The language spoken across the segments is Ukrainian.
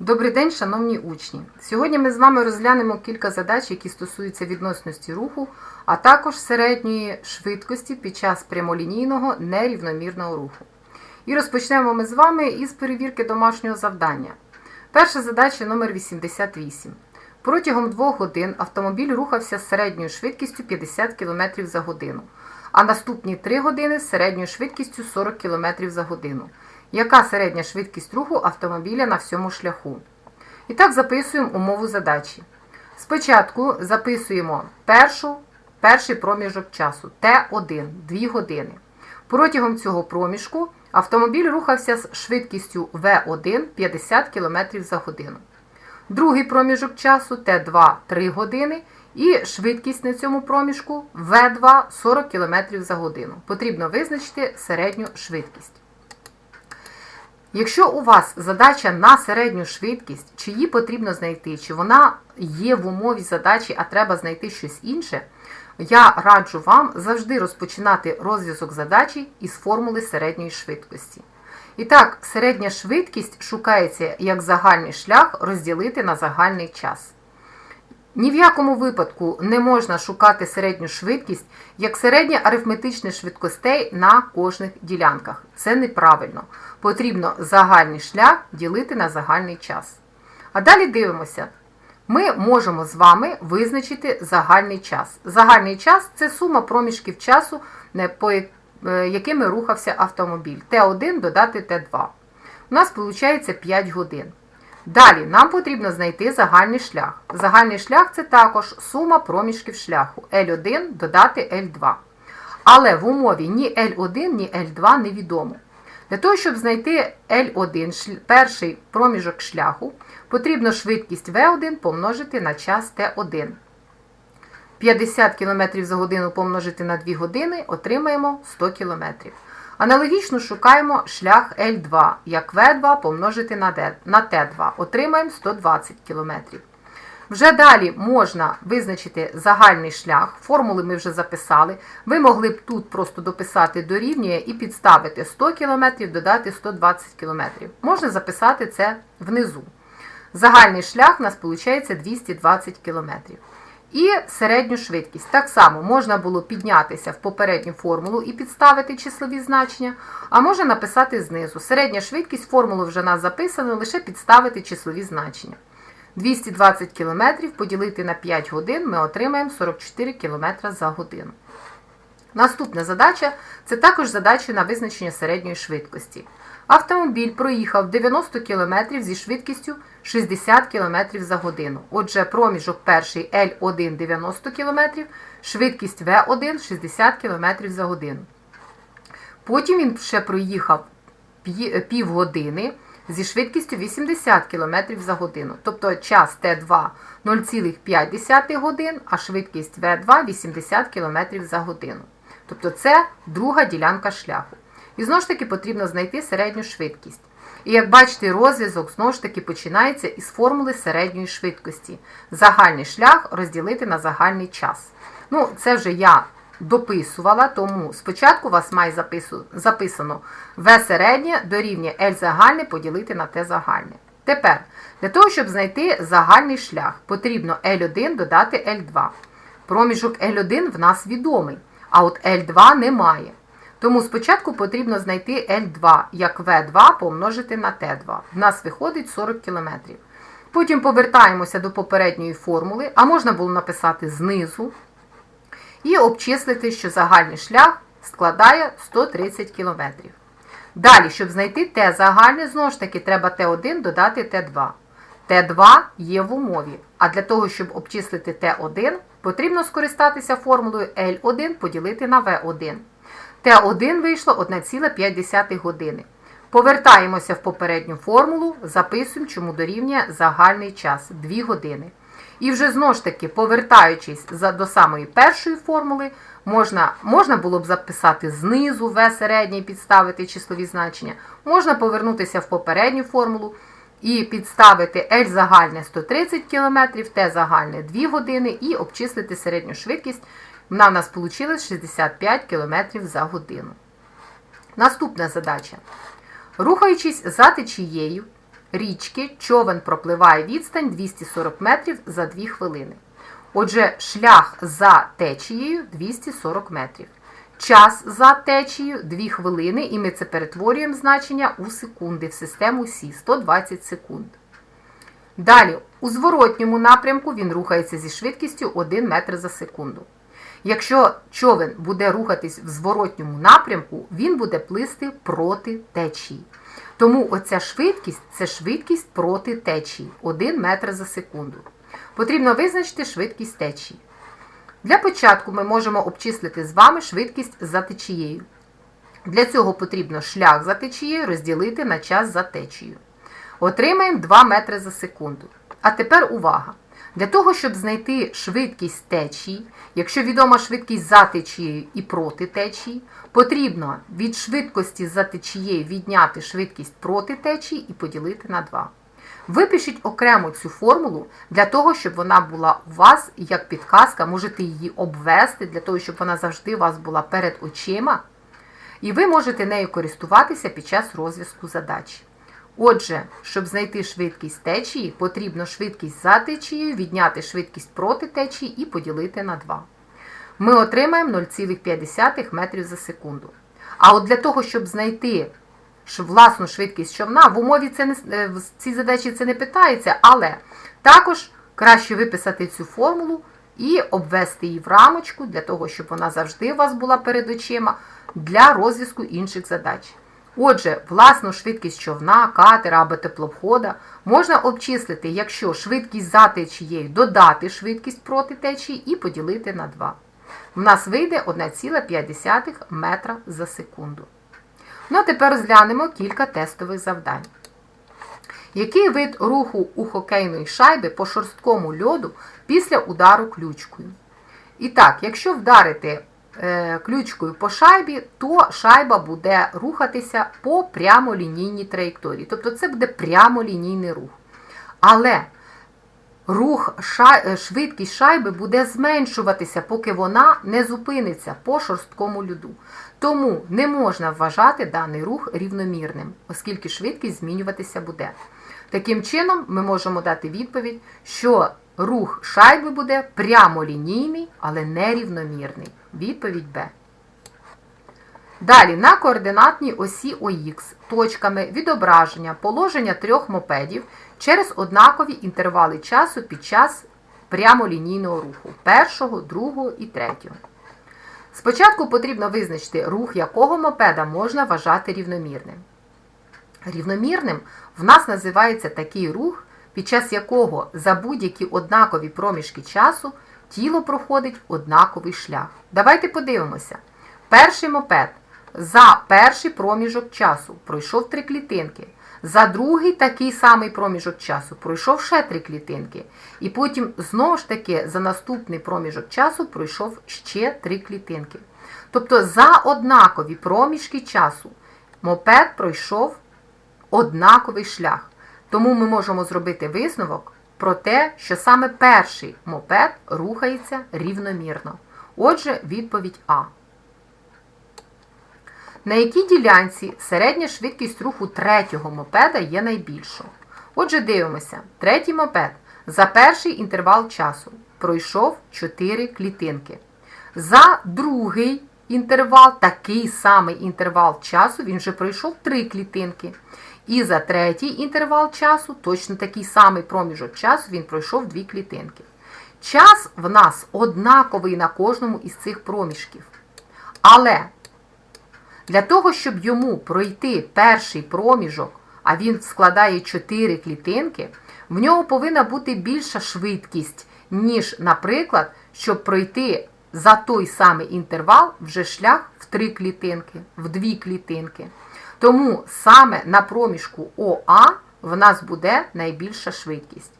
Добрий день, шановні учні! Сьогодні ми з вами розглянемо кілька задач, які стосуються відносності руху, а також середньої швидкості під час прямолінійного нерівномірного руху. І розпочнемо ми з вами із перевірки домашнього завдання. Перша задача номер 88. Протягом двох годин автомобіль рухався з середньою швидкістю 50 км за годину, а наступні 3 години з середньою швидкістю 40 км за годину. Яка середня швидкість руху автомобіля на всьому шляху? І так записуємо умову задачі. Спочатку записуємо першу, перший проміжок часу Т1 2 години. Протягом цього проміжку автомобіль рухався з швидкістю В1 50 км за годину. Другий проміжок часу Т2 3 години і швидкість на цьому проміжку В2 40 км за годину. Потрібно визначити середню швидкість. Якщо у вас задача на середню швидкість, чи її потрібно знайти, чи вона є в умові задачі, а треба знайти щось інше, я раджу вам завжди розпочинати розв'язок задачі із формули середньої швидкості. І так, середня швидкість шукається як загальний шлях розділити на загальний час. Ні в якому випадку не можна шукати середню швидкість як середнє арифметичне швидкостей на кожних ділянках. Це неправильно. Потрібно загальний шлях ділити на загальний час. А далі дивимося. Ми можемо з вами визначити загальний час. Загальний час це сума проміжків часу, по якими рухався автомобіль. Т1 додати Т2. У нас виходить 5 годин. Далі нам потрібно знайти загальний шлях. Загальний шлях це також сума проміжків шляху L1 додати L2. Але в умові ні L1, ні L2 невідомо. Для того, щоб знайти L1, перший проміжок шляху, потрібно швидкість V1 помножити на час T1. 50 км за годину помножити на 2 години, отримаємо 100 км. Аналогічно шукаємо шлях L2, як V2 помножити на T2. Отримаємо 120 км. Вже далі можна визначити загальний шлях, формули ми вже записали. Ви могли б тут просто дописати дорівнює і підставити 100 км, додати 120 км. Можна записати це внизу. Загальний шлях у нас виходить 220 км. І середню швидкість. Так само можна було піднятися в попередню формулу і підставити числові значення, а можна написати знизу. Середня швидкість, формулу вже нас записано, лише підставити числові значення. 220 км поділити на 5 годин ми отримаємо 44 км за годину. Наступна задача це також задача на визначення середньої швидкості. Автомобіль проїхав 90 км зі швидкістю 60 км за годину. Отже, проміжок перший L1 90 км, швидкість V1 60 км за годину. Потім він ще проїхав півгодини зі швидкістю 80 км за годину. Тобто час Т2 0,5 годин, а швидкість В2 80 км за годину. Тобто це друга ділянка шляху. І знову ж таки потрібно знайти середню швидкість. І як бачите, розв'язок знову ж таки починається із формули середньої швидкості. Загальний шлях розділити на загальний час. Ну, це вже я дописувала, тому спочатку у вас має записано В середнє дорівнює L загальне поділити на Т загальне. Тепер, для того, щоб знайти загальний шлях, потрібно L1 додати L2. Проміжок L1 в нас відомий, а от L2 немає. Тому спочатку потрібно знайти L2, як V2 помножити на T2. В нас виходить 40 км. Потім повертаємося до попередньої формули, а можна було написати знизу. І обчислити, що загальний шлях складає 130 км. Далі, щоб знайти Т загальне, знову ж таки, треба Т1 додати Т2. Т2 є в умові. А для того, щоб обчислити Т1, потрібно скористатися формулою L1 поділити на В1. Т1 вийшло 1,5 години. Повертаємося в попередню формулу, записуємо, чому дорівнює загальний час 2 години. І вже знову ж таки, повертаючись до самої першої формули, можна можна було б записати знизу В середній, підставити числові значення, можна повернутися в попередню формулу і підставити L загальне 130 км, Т загальне 2 години і обчислити середню швидкість. Вона в нас вийшла 65 км за годину. Наступна задача. Рухаючись за течією, річки човен пропливає відстань 240 метрів за 2 хвилини. Отже, шлях за течією 240 метрів. Час за течією 2 хвилини, і ми це перетворюємо значення у секунди в систему Сі 120 секунд. Далі, у зворотньому напрямку він рухається зі швидкістю 1 метр за секунду. Якщо човен буде рухатись в зворотньому напрямку, він буде плисти проти течії. Тому оця швидкість це швидкість проти течії 1 метр за секунду. Потрібно визначити швидкість течії. Для початку ми можемо обчислити з вами швидкість за течією. Для цього потрібно шлях за течією розділити на час за течією. Отримаємо 2 метри за секунду. А тепер увага! Для того, щоб знайти швидкість течії, якщо відома швидкість за течією і проти течії, потрібно від швидкості за течією відняти швидкість проти течії і поділити на 2. Випишіть окремо цю формулу для того, щоб вона була у вас як підказка, можете її обвести, для того, щоб вона завжди у вас була перед очима. І ви можете нею користуватися під час розв'язку задачі. Отже, щоб знайти швидкість течії, потрібно швидкість за течією відняти швидкість проти течії і поділити на 2. Ми отримаємо 0,5 метрів за секунду. А от для того, щоб знайти власну швидкість човна, в умові це не, е, в цій задачі це не питається, але також краще виписати цю формулу і обвести її в рамочку, для того, щоб вона завжди у вас була перед очима для розв'язку інших задач. Отже, власну швидкість човна, катера або теплохода можна обчислити, якщо швидкість за течією додати швидкість проти течії і поділити на 2. У нас вийде 1,5 метра за секунду. Ну а тепер розглянемо кілька тестових завдань. Який вид руху у хокейної шайби по шорсткому льоду після удару ключкою? І так, якщо вдарити ключкою по шайбі, то шайба буде рухатися по прямолінійній траєкторії. Тобто це буде прямолінійний рух. Але рух швидкість шайби буде зменшуватися, поки вона не зупиниться по шорсткому льоду. Тому не можна вважати даний рух рівномірним, оскільки швидкість змінюватися буде. Таким чином, ми можемо дати відповідь, що рух шайби буде прямолінійний, але нерівномірний. Відповідь Б. Далі на координатній осі ОХ точками відображення положення трьох мопедів через однакові інтервали часу під час прямолінійного руху першого, другого і третього. Спочатку потрібно визначити, рух якого мопеда можна вважати рівномірним. Рівномірним в нас називається такий рух, під час якого за будь-які однакові проміжки часу тіло проходить однаковий шлях. Давайте подивимося. Перший мопед за перший проміжок часу пройшов три клітинки. За другий такий самий проміжок часу пройшов ще три клітинки. І потім, знову ж таки, за наступний проміжок часу пройшов ще три клітинки. Тобто за однакові проміжки часу мопед пройшов однаковий шлях. Тому ми можемо зробити висновок про те, що саме перший мопед рухається рівномірно. Отже, відповідь А. На якій ділянці середня швидкість руху третього мопеда є найбільшою? Отже, дивимося. Третій мопед за перший інтервал часу пройшов 4 клітинки. За другий інтервал, такий самий інтервал часу, він вже пройшов 3 клітинки. І за третій інтервал часу, точно такий самий проміжок часу, він пройшов 2 клітинки. Час в нас однаковий на кожному із цих проміжків. Але для того, щоб йому пройти перший проміжок, а він складає 4 клітинки, в нього повинна бути більша швидкість, ніж, наприклад, щоб пройти за той самий інтервал вже шлях в 3 клітинки, в 2 клітинки. Тому саме на проміжку ОА в нас буде найбільша швидкість.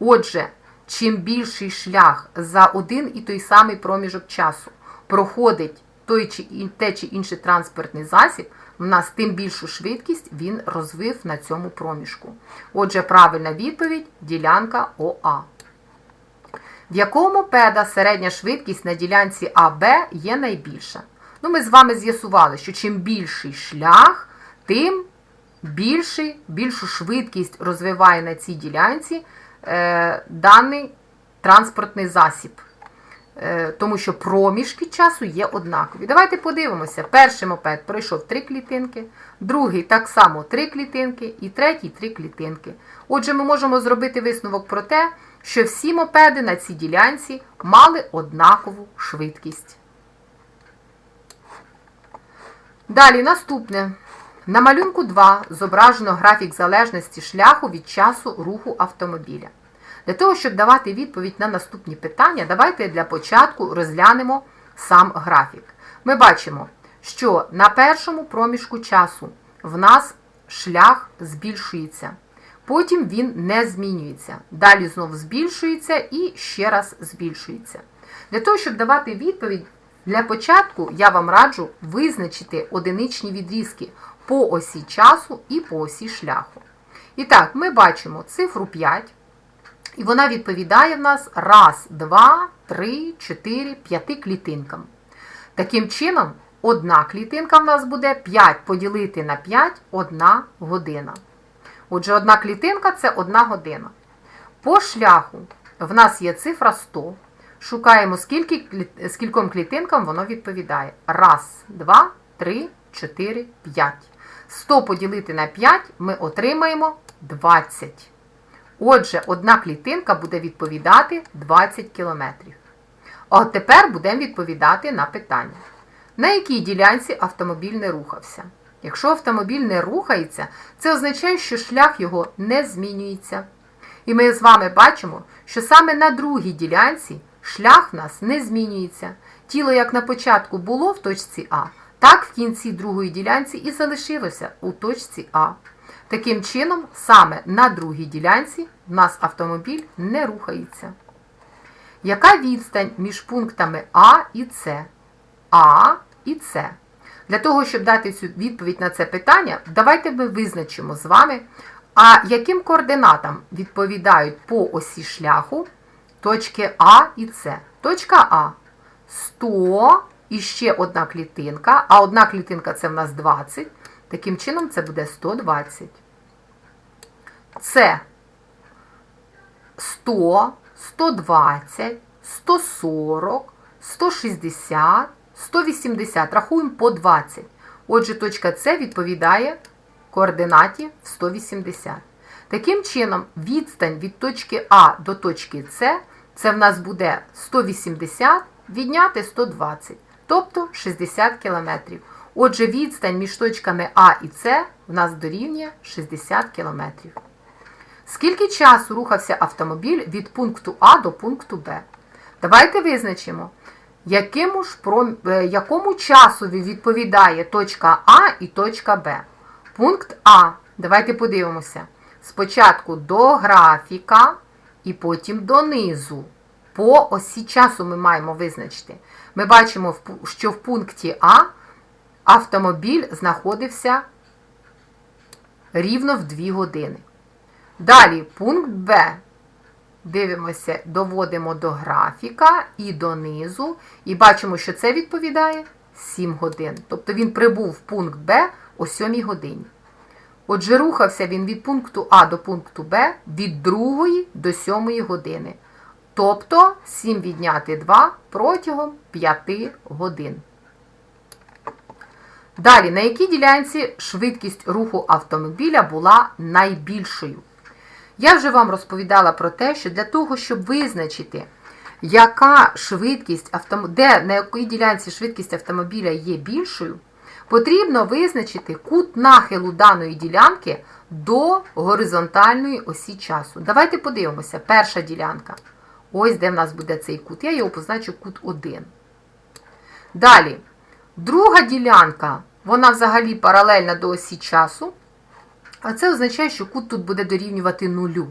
Отже, чим більший шлях за один і той самий проміжок часу проходить той чи те чи інший транспортний засіб, в нас тим більшу швидкість він розвив на цьому проміжку. Отже, правильна відповідь ділянка ОА. В якому мопеда середня швидкість на ділянці АБ є найбільша? Ну, Ми з вами з'ясували, що чим більший шлях, тим більший, більшу швидкість розвиває на цій ділянці е, даний транспортний засіб. Е, тому що проміжки часу є однакові. Давайте подивимося. Перший мопед пройшов 3 клітинки, другий так само 3 клітинки і третій 3 клітинки. Отже, ми можемо зробити висновок про те, що всі мопеди на цій ділянці мали однакову швидкість. Далі наступне. На малюнку 2 зображено графік залежності шляху від часу руху автомобіля. Для того, щоб давати відповідь на наступні питання, давайте для початку розглянемо сам графік. Ми бачимо, що на першому проміжку часу в нас шлях збільшується. Потім він не змінюється. Далі знов збільшується і ще раз збільшується. Для того, щоб давати відповідь, для початку я вам раджу визначити одиничні відрізки по осі часу і по осі шляху. І так, ми бачимо цифру 5. І вона відповідає в нас раз, два, три, чотири, п'яти клітинкам. Таким чином, одна клітинка в нас буде 5 поділити на 5 одна година. Отже, одна клітинка це одна година. По шляху в нас є цифра 100. Шукаємо, скільки, скільком клітинкам воно відповідає. Раз, два, три, чотири, п'ять. 100 поділити на 5 ми отримаємо 20. Отже, одна клітинка буде відповідати 20 км. А тепер будемо відповідати на питання. На якій ділянці автомобіль не рухався? Якщо автомобіль не рухається, це означає, що шлях його не змінюється. І ми з вами бачимо, що саме на другій ділянці шлях в нас не змінюється. Тіло, як на початку було в точці А, так в кінці другої ділянці і залишилося у точці А. Таким чином, саме на другій ділянці в нас автомобіль не рухається. Яка відстань між пунктами А і С? А і С. Для того, щоб дати цю відповідь на це питання, давайте ми визначимо з вами, а яким координатам відповідають по осі шляху точки А і С. Точка А 100 і ще одна клітинка, а одна клітинка це в нас 20. Таким чином це буде 120. С 100, 120, 140, 160, 180. Рахуємо по 20. Отже, точка С відповідає координаті в 180. Таким чином, відстань від точки А до точки С, це в нас буде 180 відняти 120, тобто 60 км. Отже, відстань між точками А і С в нас дорівнює 60 км. Скільки часу рухався автомобіль від пункту А до пункту Б? Давайте визначимо, якому, ж пром... е, якому часові відповідає точка А і точка Б. Пункт А. Давайте подивимося. Спочатку до графіка і потім донизу. По осі часу ми маємо визначити. Ми бачимо, що в пункті А автомобіль знаходився рівно в 2 години. Далі пункт Б. Дивимося, доводимо до графіка і донизу. І бачимо, що це відповідає 7 годин. Тобто він прибув в пункт Б о 7 годині. Отже, рухався він від пункту А до пункту Б від 2 до 7 години. Тобто 7 відняти 2 протягом 5 годин. Далі, на якій ділянці швидкість руху автомобіля була найбільшою? Я вже вам розповідала про те, що для того, щоб визначити, яка швидкість де на якій ділянці швидкість автомобіля є більшою, потрібно визначити кут нахилу даної ділянки до горизонтальної осі часу. Давайте подивимося, перша ділянка. Ось де в нас буде цей кут. Я його позначу кут 1. Далі, друга ділянка, вона взагалі паралельна до осі часу. А це означає, що кут тут буде дорівнювати нулю.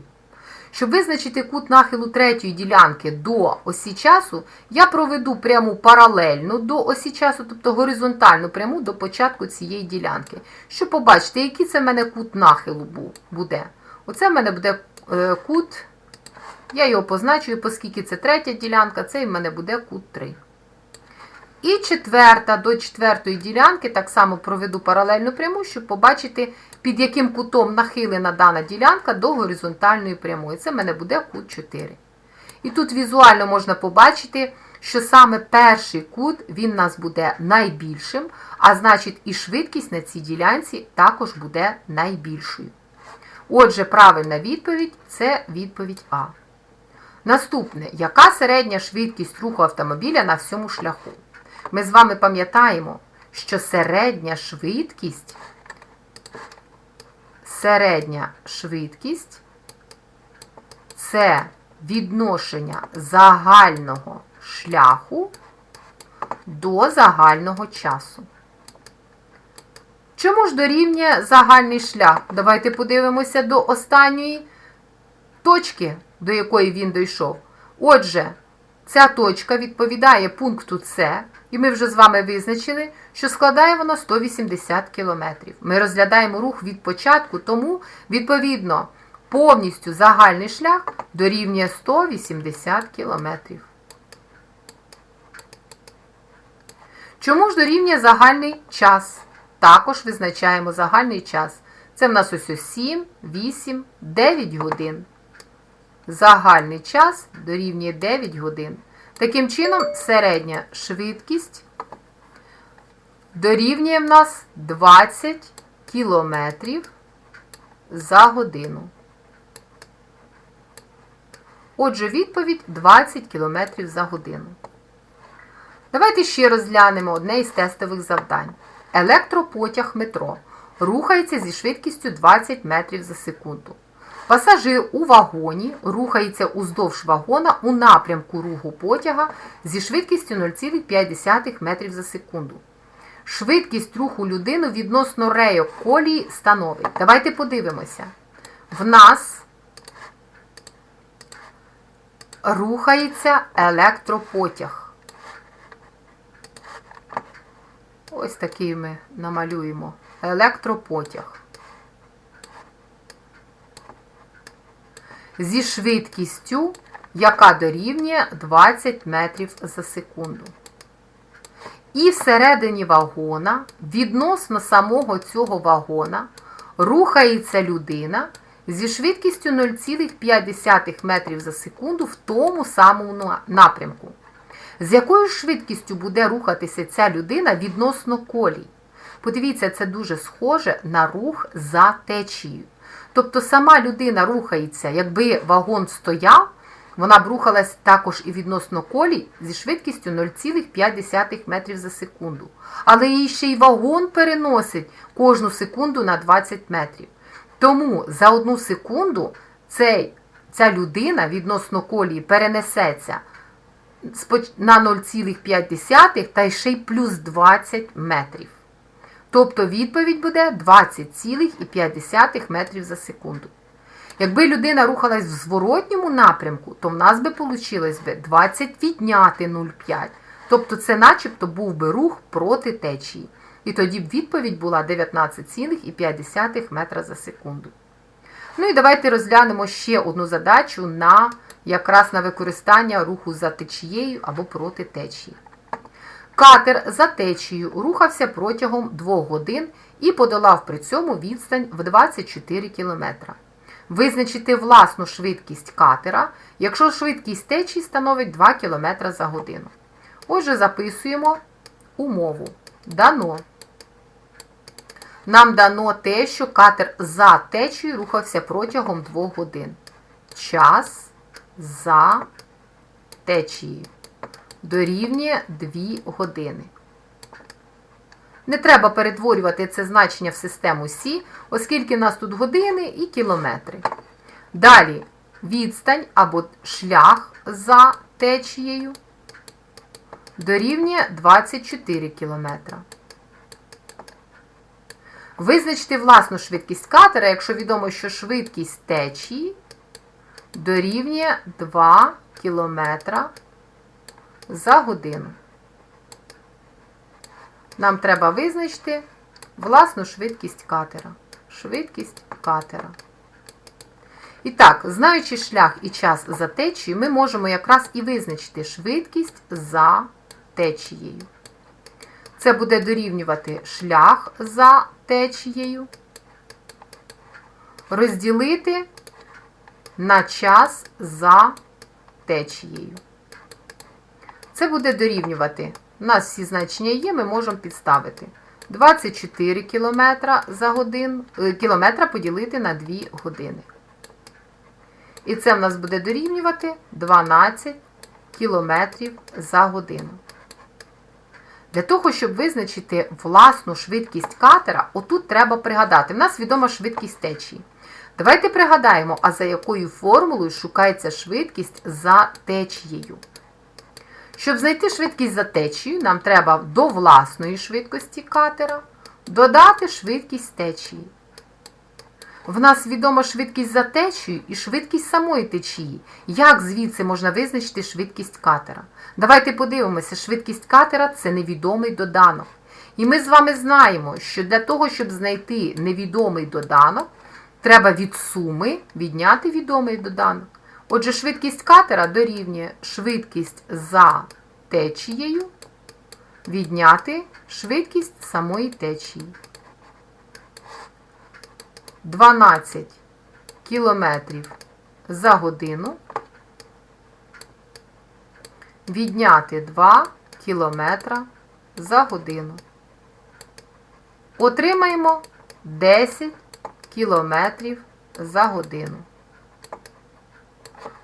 Щоб визначити кут нахилу третьої ділянки до осі часу, я проведу пряму паралельну до осі часу, тобто горизонтальну пряму до початку цієї ділянки. Щоб побачити, який це в мене кут нахилу буде. Оце в мене буде е, кут, я його позначую, оскільки це третя ділянка, це в мене буде кут 3. І четверта до четвертої ділянки так само проведу паралельну пряму, щоб побачити, під яким кутом нахилена дана ділянка до горизонтальної прямої. Це в мене буде кут 4. І тут візуально можна побачити, що саме перший кут він нас буде найбільшим, а значить і швидкість на цій ділянці також буде найбільшою. Отже, правильна відповідь це відповідь А. Наступне, яка середня швидкість руху автомобіля на всьому шляху? Ми з вами пам'ятаємо, що середня швидкість, середня швидкість це відношення загального шляху до загального часу. Чому ж дорівнює загальний шлях? Давайте подивимося до останньої точки, до якої він дійшов. Отже, ця точка відповідає пункту С, і ми вже з вами визначили, що складає вона 180 км. Ми розглядаємо рух від початку, тому, відповідно, повністю загальний шлях дорівнює 180 км. Чому ж дорівнює загальний час? Також визначаємо загальний час. Це в нас ось 7, 8, 9 годин. Загальний час дорівнює 9 годин. Таким чином, середня швидкість дорівнює в нас 20 кілометрів за годину. Отже, відповідь 20 км за годину. Давайте ще розглянемо одне із тестових завдань. Електропотяг метро рухається зі швидкістю 20 метрів за секунду. Пасажир у вагоні рухається уздовж вагона у напрямку руху потяга зі швидкістю 0,5 метрів за секунду. Швидкість руху людини відносно рейок колії становить. Давайте подивимося. В нас рухається електропотяг. Ось такий ми намалюємо електропотяг. Зі швидкістю, яка дорівнює 20 метрів за секунду. І всередині вагона, відносно самого цього вагона, рухається людина зі швидкістю 0,5 метрів за секунду в тому самому напрямку. З якою швидкістю буде рухатися ця людина відносно колій? Подивіться, це дуже схоже на рух за течією. Тобто сама людина рухається, якби вагон стояв, вона б рухалась також і відносно колій зі швидкістю 0,5 метрів за секунду. Але її ще й вагон переносить кожну секунду на 20 метрів. Тому за одну секунду цей, ця людина відносно колії перенесеться на 0,5 та ще й плюс 20 метрів. Тобто відповідь буде 20,5 метрів за секунду. Якби людина рухалась в зворотньому напрямку, то в нас би вийшло 20 відняти 0,5. Тобто це начебто був би рух проти течії. І тоді б відповідь була 19,5 метра за секунду. Ну і давайте розглянемо ще одну задачу на якраз на використання руху за течією або проти течії. Катер за течією рухався протягом 2 годин і подолав при цьому відстань в 24 км. Визначити власну швидкість катера, якщо швидкість течії становить 2 км за годину. Отже, записуємо умову. Дано. Нам дано те, що катер за течією рухався протягом 2 годин. Час за течією дорівнює 2 години. Не треба перетворювати це значення в систему Сі, оскільки в нас тут години і кілометри. Далі відстань або шлях за течією дорівнює 24 км. Визначте власну швидкість катера, якщо відомо, що швидкість течії дорівнює 2 км за годину. Нам треба визначити власну швидкість катера. Швидкість катера. І так, знаючи шлях і час за течією, ми можемо якраз і визначити швидкість за течією. Це буде дорівнювати шлях за течією, розділити на час за течією. Це буде дорівнювати. У нас всі значення є, ми можемо підставити. 24 км за годин, е, кілометра поділити на 2 години. І це в нас буде дорівнювати 12 км за годину. Для того, щоб визначити власну швидкість катера, отут треба пригадати. В нас відома швидкість течії. Давайте пригадаємо, а за якою формулою шукається швидкість за течією. Щоб знайти швидкість за течією, нам треба до власної швидкості катера додати швидкість течії. В нас відома швидкість за течією і швидкість самої течії. Як звідси можна визначити швидкість катера? Давайте подивимося, швидкість катера це невідомий доданок. І ми з вами знаємо, що для того, щоб знайти невідомий доданок, треба від суми відняти відомий доданок. Отже, швидкість катера дорівнює швидкість за течією відняти швидкість самої течії. 12 кілометрів за годину відняти 2 кілометра за годину. Отримаємо 10 кілометрів за годину.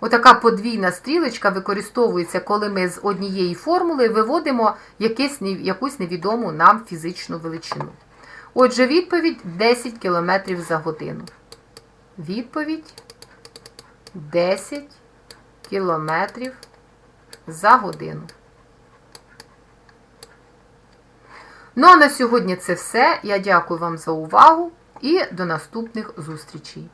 Отака подвійна стрілочка використовується, коли ми з однієї формули виводимо якесь, якусь невідому нам фізичну величину. Отже, відповідь 10 км за годину. Відповідь 10 км за годину. Ну а на сьогодні це все. Я дякую вам за увагу і до наступних зустрічей.